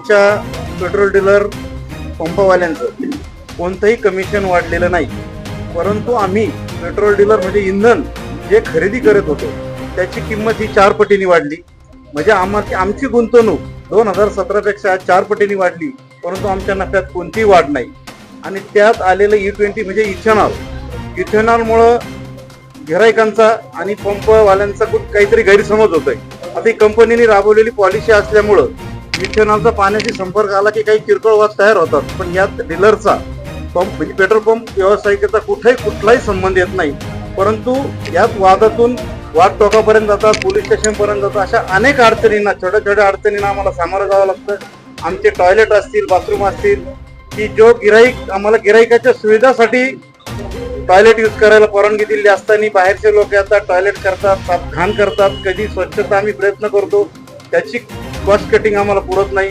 आमच्या petrol dealer पंपवाल्यांचं कोणतंही commission वाढलेलं नाही. परंतु आम्ही पेट्रोल डीलर म्हणजे इंधन जे खरेदी करत होतो त्याची किंमत ही चार पटीने वाढली. म्हणजे आम्हा आमची गुंतवणूक दोन हजार सतरापेक्षा चार पटीने वाढली परंतु आमच्या नफ्यात कोणतीही वाढ नाही. आणि त्यात आलेलं ई ट्वेंटी म्हणजे इथेनॉल. इथेनॉलमुळं गिरायकांचा आणि पंपवाल्यांचा खूप काहीतरी गैरसमज होतोय. आता ही कंपनीने राबवलेली पॉलिसी असल्यामुळं इथेनॉलचा पाण्याशी संपर्क आला की काही किरकोळ वाद तयार होतात. पण यात डीलरचा पंप म्हणजे पेट्रोल पंप व्यावसायिकाचा कुठेही कुठलाही संबंध येत नाही. परंतु यात वादातून वाद टोकापर्यंत जातात पोलीस स्टेशनपर्यंत जातात. अशा अनेक अडचणींना छोट्या छोट्या अडचणींना आम्हाला सामोरं जावं लागतं. आमचे टॉयलेट असतील बाथरूम असतील की जो गिराईक आम्हाला गिराईकाच्या सुविधासाठी टॉयलेट यूज करायला परवानगी दिली असताना बाहेरचे लोक येतात टॉयलेट करतात साफ घाण करतात. कधी स्वच्छता आम्ही प्रयत्न करतो. त्याची कॉस्ट कटिंग आम्हाला पुरत नाही.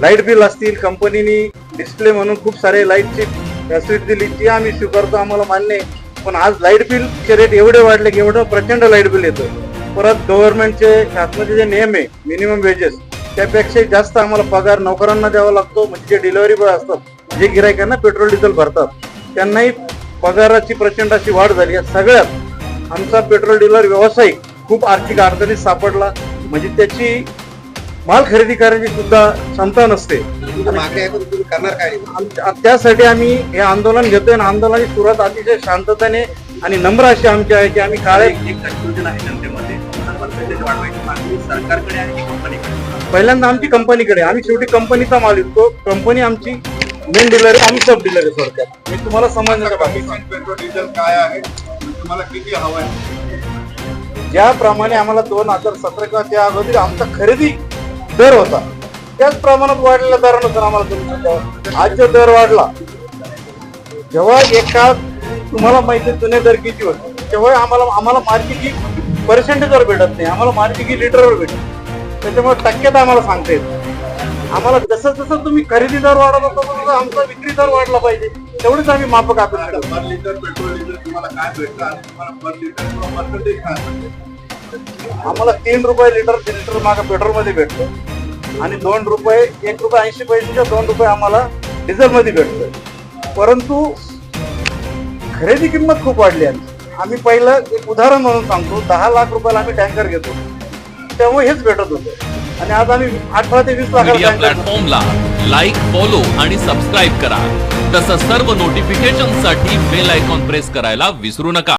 लाइट बिल असतील कंपनीनी डिस्प्ले म्हणून खूप सारे लाईटची फॅसिलिटी दिली ती आम्ही स्वीकारतो आम्हाला मान्य आहे. पण आज लाइट बिलचे रेट एवढे वाढले की एवढं प्रचंड लाइट बिल येतं. परत गव्हर्नमेंटचे शासनाचे जे नियम आहे मिनिमम वेजेस त्यापेक्षा जास्त आम्हाला पगार नोकरांना द्यावा लागतो. म्हणजे जे डिलिव्हरी बॉय असतात जे गिरायकांना पेट्रोल डिझेल भरतात त्यांनाही पगाराची प्रचंड अशी वाढ झाली. या सगळ्यात आमचा पेट्रोल डिलर व्यावसायिक खूप आर्थिक अडचणीत सापडला. म्हणजे त्याची माल खरेदी करण्याची सुद्धा क्षमता नसते. करणार काय? त्यासाठी आम्ही हे आंदोलन घेतोय आणि आंदोलनाची सुरुवात अतिशय शांततेने आणि नम्र अशी आमची आहे की आम्ही काळे पहिल्यांदा आमची कंपनीकडे. आम्ही शेवटी कंपनीचा माल विकतो. कंपनी आमची मेन डीलर आम्ही सब डीलर आहे थोडक्यात. मी तुम्हाला समजण्याच्या बाकी पेट्रोल डिझेल काय आहे? तुम्हाला किती हवं आहे? ज्याप्रमाणे आम्हाला दोन हजार सतरा किंवा त्या अगोदर आमचा खरेदी दर होता त्याच प्रमाणात वाढलेल्या दरानुसार आम्हाला तुम्ही द्यावं. दर वाढला. जेव्हा एका तुम्हाला माहिती आहे जुने दर किती होते तेव्हा आम्हाला आम्हाला मार्केट ही पर्सेंटेजवर भेटत नाही आम्हाला मार्केट ही लिटरवर भेटत त्याच्यामुळे टक्क्यात आम्हाला सांगता येत आम्हाला जसं जसं तुम्ही खरेदी दर वाढत होता तसं आमचा विक्री दर वाढला पाहिजे. तेवढेच आम्ही आखून शकतो पर लिटर पेट्रोल डिझेल तुम्हाला काय भेटतं आणि तुम्हाला पर लिटर किंवा पर्सेंटेज काय भेटतं? आम्हाला तीन रुपये लिटर लिटर मागं पेट्रोलमध्ये भेटतो. आणि दोन रुपये एक रुपये ऐंशी पैशाच्या दोन रुपये आम्हाला डिझेल मध्ये भेटतो. परंतु खरेदी किंमत खूप वाढली आहे. आम्ही पहिलं एक उदाहरण म्हणून सांगतो दहा लाख रुपयाला आम्ही टँकर घेतो. तेव्हा हेच भेटत होतं. आणि आज आम्ही अठरा ते वीस टँकर प्लॅटफॉर्मला लाईक फॉलो आणि सबस्क्राईब करा. तसंच सर्व नोटिफिकेशनसाठी बेल आयकॉन प्रेस करायला विसरू नका.